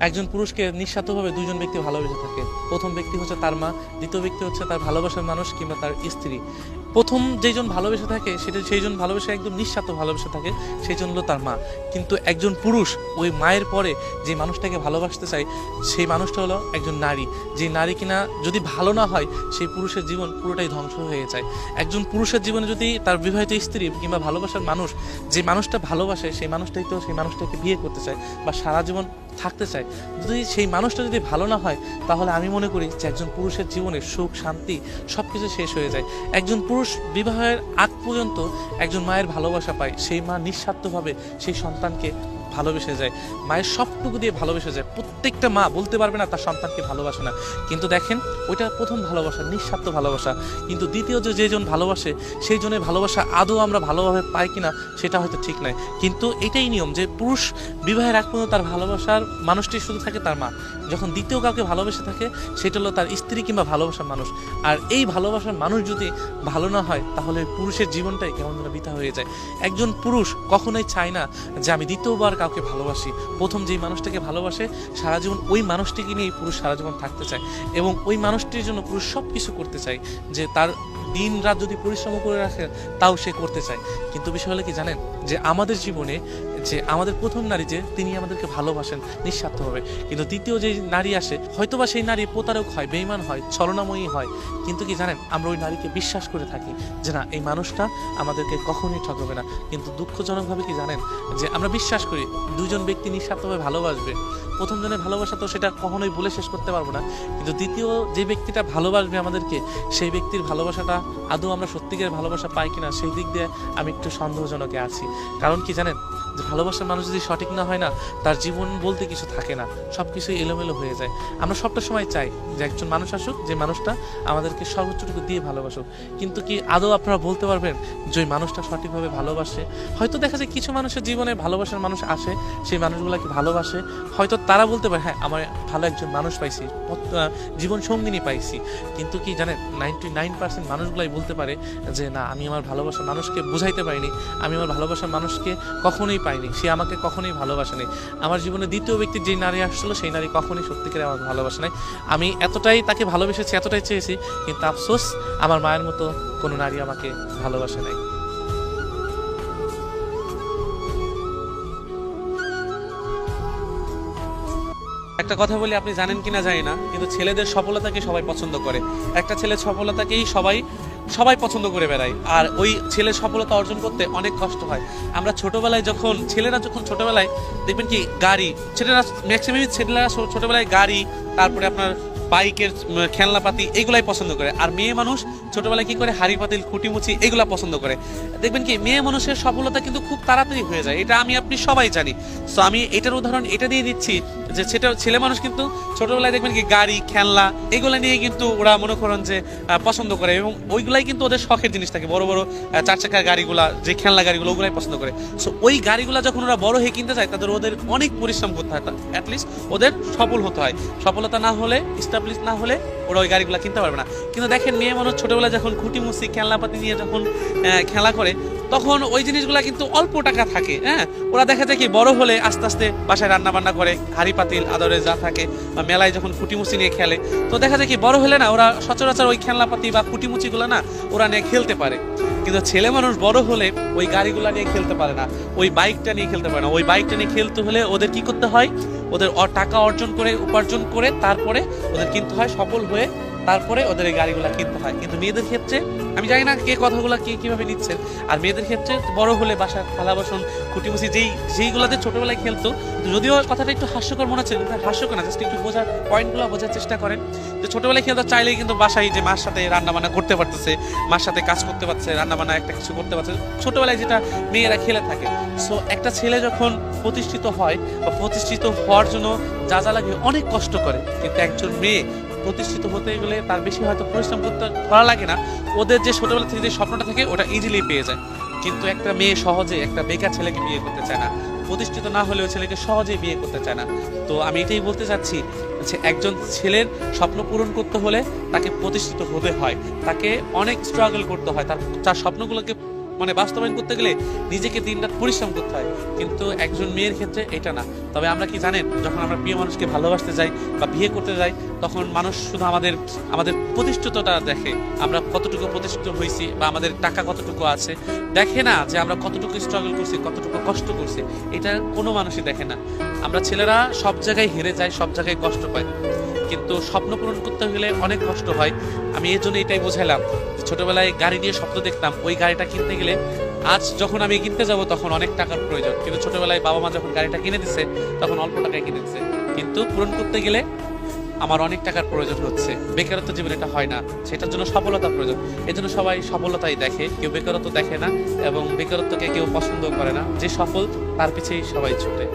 একজন পুরুষকে নিঃস্বার্থভাবে দুজন ব্যক্তি ভালোবেসে থাকে। প্রথম ব্যক্তি হচ্ছে তার মা, দ্বিতীয় ব্যক্তি হচ্ছে তার ভালোবাসার মানুষ কিংবা তার স্ত্রী। প্রথম যেজন ভালোবেসে থাকে, সেটা সেইজন ভালোবেসে একদম নিঃস্বার্থ ভালোবেসে থাকে সেই জন্য হলো তার মা। কিন্তু একজন পুরুষ ওই মায়ের পরে যে মানুষটাকে ভালোবাসতে চায়, সেই মানুষটা হলো একজন নারী। যে নারী কিনা যদি ভালো না হয়, সেই পুরুষের জীবন পুরোটাই ধ্বংস হয়ে যায়। একজন পুরুষের জীবনে যদি তার বিবাহিত স্ত্রী কিংবা ভালোবাসার মানুষ যে মানুষটা ভালোবাসে, সেই মানুষটাই তো সেই মানুষটাকে বিয়ে করতে চায় বা সারা জীবন থাকতে চায়, যদি সেই মানুষটা যদি ভালো না হয়, তাহলে আমি মনে করি যে একজন পুরুষের জীবনে সুখ, শান্তি সব কিছু শেষ হয়ে যায়। একজন পুরুষ বিবাহের আগ পর্যন্ত একজন মায়ের ভালোবাসা পায় সেই মা নিঃস্বার্থভাবে সেই সন্তানকে ভালোবেসে যায়, মায়ের সবটুকু দিয়ে ভালোবেসে যায়, প্রত্যেকটা মা বলতে পারবে না তার সন্তানকে ভালোবাসে না। কিন্তু দেখেন, ওইটা প্রথম ভালোবাসা, নিঃস্বার্থ ভালোবাসা। কিন্তু দ্বিতীয় যে যেজন ভালোবাসে, সেই জনের ভালোবাসা আদৌ আমরা ভালোভাবে পাই কিনা, সেটা হয়তো ঠিক নয় কিন্তু এটাই নিয়ম যে পুরুষ বিবাহের আগ পর্যন্ত তার ভালোবাসার মানুষটি শুধু থাকে তার মা। যখন দ্বিতীয় কাউকে ভালোবেসে থাকে, সেটা হলো তার স্ত্রী কিংবা ভালোবাসার মানুষ। আর এই ভালোবাসার মানুষ যদি ভালো না হয়, তাহলে পুরুষের জীবনটাই কেমন যেন বৃথা হয়ে যায়। একজন পুরুষ কখনোই চায় না যে আমি দ্বিতীয়বার কাউকে ভালোবাসি। প্রথম যেই মানুষটাকে ভালোবাসে, সারা জীবন ওই মানুষটিকে নিয়ে পুরুষ সারা জীবন থাকতে চায় এবং ওই মানুষটির জন্য পুরুষ সব কিছু করতে চায় যে তার দিন রাত যদি পরিশ্রম করে রাখে, তাও সে করতে চায়। কিন্তু বিষয় হলে কি জানেন? যে আমাদের জীবনে যে আমাদের প্রথম নারী যে, তিনি আমাদেরকে ভালোবাসেন নিঃস্বার্থভাবে। কিন্তু দ্বিতীয় যে নারী আসে, হয়তোবা সেই নারী প্রতারক হয় বেইমান হয়, ছলনাময়ী হয়। কিন্তু কি জানেন, আমরা ওই নারীকে বিশ্বাস করে থাকি যে না, এই মানুষটা আমাদেরকে কখনোই ঠকাবে না। কিন্তু দুঃখজনকভাবে কি জানেন, যে আমরা বিশ্বাস করি দুজন ব্যক্তি নিঃস্বার্থভাবে ভালোবাসবে। প্রথম জনের ভালোবাসা তো সেটা কখনোই বলে শেষ করতে পারব না। কিন্তু দ্বিতীয় যে ব্যক্তিটা ভালোবাসবে আমাদেরকে, সেই ব্যক্তির ভালোবাসাটা আদৌ আমরা সত্যিকারের ভালোবাসা পাই কিনা, সেই দিক দিয়ে আমি একটু সন্দেহজনকে আছি। কারণ কি জানেন? যে ভালোবাসার মানুষ যদি সঠিক না হয় না, তার জীবন বলতে কিছু থাকে না। সব কিছুই এলোমেলো হয়ে যায়। আমরা সবটা সময় চাই যে একজন মানুষ আসুক, যে মানুষটা আমাদেরকে সর্বোচ্চটুকু দিয়ে ভালোবাসুক। কিন্তু কি আদৌ আপনারা বলতে পারবেন যে ওই মানুষটা সঠিকভাবে ভালোবাসে? হয়তো দেখা যায় কিছু মানুষের জীবনে ভালোবাসার মানুষ আসে, সেই মানুষগুলোকে ভালোবাসে। হয়তো তারা বলতে পারে হ্যাঁ আমার ভালো একজন মানুষ পাইছি জীবন সঙ্গিনী পাইছি। কিন্তু কি জানেন? নাইনটি নাইন পার্সেন্ট মানুষগুলাই বলতে পারে যে, না, আমি আমার ভালোবাসার মানুষকে বুঝাইতে পারিনি। আমি আমার ভালোবাসার মানুষকে কখনোই পাইনি। সে আমাকে কখনোই ভালোবাসেনি আমার জীবনে দ্বিতীয় ব্যক্তি যে নারী আসছিল, সেই নারী কখনোই সত্যিকারে আমাকে ভালোবাসে নাই। আমি এতটাই তাকে ভালোবেসেছি, এতটাই চেয়েছি, কিন্তু আফসোস, আমার মায়ের মতো কোনো নারী আমাকে ভালোবাসে নাই। একটা কথা বলি, আপনি জানেন কিনা জানি না, কিন্তু ছেলেদের সফলতাকে সবাই পছন্দ করে। একটা ছেলের সফলতাকেই সবাই সবাই পছন্দ করে বেড়ায় আর ওই ছেলের সফলতা অর্জন করতে অনেক কষ্ট হয়। আমরা ছোটবেলায় যখন, ছেলেরা যখন ছোটবেলায়, দেখবেন কি, গাড়ি, ছেলেরা ম্যাক্সিমাম ছেলেরা ছোটবেলায় গাড়ি, তারপরে আপনার বাইকের খেলনাপাতি, এগুলাই পছন্দ করে। আর মেয়ে মানুষ ছোটবেলায় কি করে হাড়ি পাতিল খুঁটিমুচি এগুলা পছন্দ করে। দেখবেন কি, মেয়ে মানুষের সফলতা কিন্তু খুব তাড়াতাড়ি হয়ে যায়। এটা আমি, আপনি সবাই জানি। সো আমি এটার উদাহরণ, এটা দিয়ে দিচ্ছি যে সেটা ছেলে মানুষ কিন্তু ছোটবেলায় দেখবেন কি, গাড়ি, খেলনা, এগুলো নিয়ে কিন্তু ওরা মনে করেন যে পছন্দ করে এবং ওইগুলাই কিন্তু ওদের শখের জিনিস থাকে। বড় বড় চার চাকার গাড়িগুলা, যে খেলনা গাড়িগুলো, ওগুলাই পছন্দ করে। সো ওই গাড়িগুলা যখন ওরা বড় হয়ে কিনতে যায় তাদের ওদের অনেক পরিশ্রম করতে হয় অ্যাটলিস্ট ওদের সফল হতে হয়। সফলতা না হলে স্টাবলিশ না হলে ওরা ওই গাড়িগুলো কিনতে পারবে না। কিন্তু দেখেন, মেয়ে মানুষ ছোটবেলায় যখন খুঁটি মুসি খেলনাপাতি নিয়ে যখন খেলা করে, তখন ওই জিনিসগুলো কিন্তু অল্প টাকা থাকে হ্যাঁ? ওরা দেখা যায় কি, বড় হলে আস্তে আস্তে বাসায় রান্না বান্না করে হাড়ি পাতিল, আদরে যা থাকে, বা মেলায় যখন খুঁটিমুচি নিয়ে খেলে, তো দেখা যায় কি, বড় হলে না, ওরা সচরাচর ওই খেলনাপাতি বা খুঁটিমুচিগুলো না, ওরা নিয়ে খেলতে পারে। কিন্তু ছেলে মানুষ বড় হলে ওই গাড়িগুলো নিয়ে খেলতে পারে না, ওই বাইকটা নিয়ে খেলতে পারে না। ওই বাইকটা নিয়ে খেলতে হলে ওদের কি করতে হয় ওদের টাকা অর্জন করে উপার্জন করে তারপরে ওদের কিন্তু হয় সফল হয়ে তারপরে ওদের এই গাড়িগুলো কিনতে হয়। কিন্তু মেয়েদের ক্ষেত্রে, আমি জানি না কে কথাগুলো কে কীভাবে নিচ্ছেন আর মেয়েদের ক্ষেত্রে বড় হলে বাসার থালা বাসন কুটিমুসি যেই, যেইগুলোতে ছোটবেলায় খেলতো যদিও কথাটা একটু হাস্যকর মনে হচ্ছে হাস্যকর না জাস্ট একটু বোঝার পয়েন্টগুলো বোঝার চেষ্টা করেন। যে ছোটবেলায় খেলতে চাইলেই কিন্তু বাসায় যে মার সাথে রান্না বান্না করতে পারতেছে, মার সাথে কাজ করতে পারছে রান্না বান্না একটা কিছু করতে পারছে ছোটবেলায় যেটা মেয়েরা খেলে থাকে। সো একটা ছেলে যখন প্রতিষ্ঠিত হয়, বা প্রতিষ্ঠিত হওয়ার জন্য যা যা লাগে অনেক কষ্ট করে, কিন্তু একজন মেয়ে প্রতিষ্ঠিত হতে গেলে তার বেশি হয়তো পরিশ্রম করতে করা লাগে না। ওদের যে ছোটবেলা থেকে যে স্বপ্নটা থাকে, ওটা ইজিলি পেয়ে যায়। কিন্তু একটা মেয়ে সহজে, একটা বেকার ছেলেকে বিয়ে করতে চায় না। প্রতিষ্ঠিত না হলেও ছেলেকে সহজেই বিয়ে করতে চায় না। তো আমি এটাই বলতে চাচ্ছি যে একজন ছেলের স্বপ্ন পূরণ করতে হলে তাকে প্রতিষ্ঠিত হতে হয়। তাকে অনেক স্ট্রাগল করতে হয়। তার তার স্বপ্নগুলোকে মানে বাস্তবায়ন করতে গেলে নিজেকে দিনরাত পরিশ্রম করতে হয়। কিন্তু একজন মেয়ের ক্ষেত্রে এটা না। তবে আমরা কি জানেন, যখন আমরা প্রিয় মানুষকে ভালোবাসতে যাই বা বিয়ে করতে যাই, তখন মানুষ শুধু আমাদের আমাদের প্রতিষ্ঠিতটা দেখে আমরা কতটুকু প্রতিষ্ঠিত হয়েছি বা আমাদের টাকা কতটুকু আছে। দেখে না যে আমরা কতটুকু স্ট্রাগল করছি, কতটুকু কষ্ট করছি। এটা কোনো মানুষই দেখে না। আমরা ছেলেরা সব জায়গায় হেরে যাই, সব জায়গায় কষ্ট পাই কিন্তু স্বপ্ন পূরণ করতে গেলে অনেক কষ্ট হয়। আমি এই জন্য এটাই বোঝাইলাম ছোটবেলায় গাড়ি নিয়ে স্বপ্ন দেখতাম, ওই গাড়িটা কিনতে গেলে আজ যখন আমি কিনতে যাব তখন অনেক টাকার প্রয়োজন। কিন্তু ছোটবেলায় বাবা মা যখন গাড়িটা কিনে দিছে, তখন অল্প টাকায় কিনে দিছে। কিন্তু পূরণ করতে গেলে আমার অনেক টাকার প্রয়োজন হচ্ছে। বেকারত্ব জীবনে এটা হয় না। সেটার জন্য সফলতা প্রয়োজন। এই জন্য সবাই সফলতাই দেখে। কেউ বেকারত্ব দেখে না এবং বেকারত্বকে কেউ পছন্দ করে না। যে সফল, তার পিছেই সবাই ছুটে।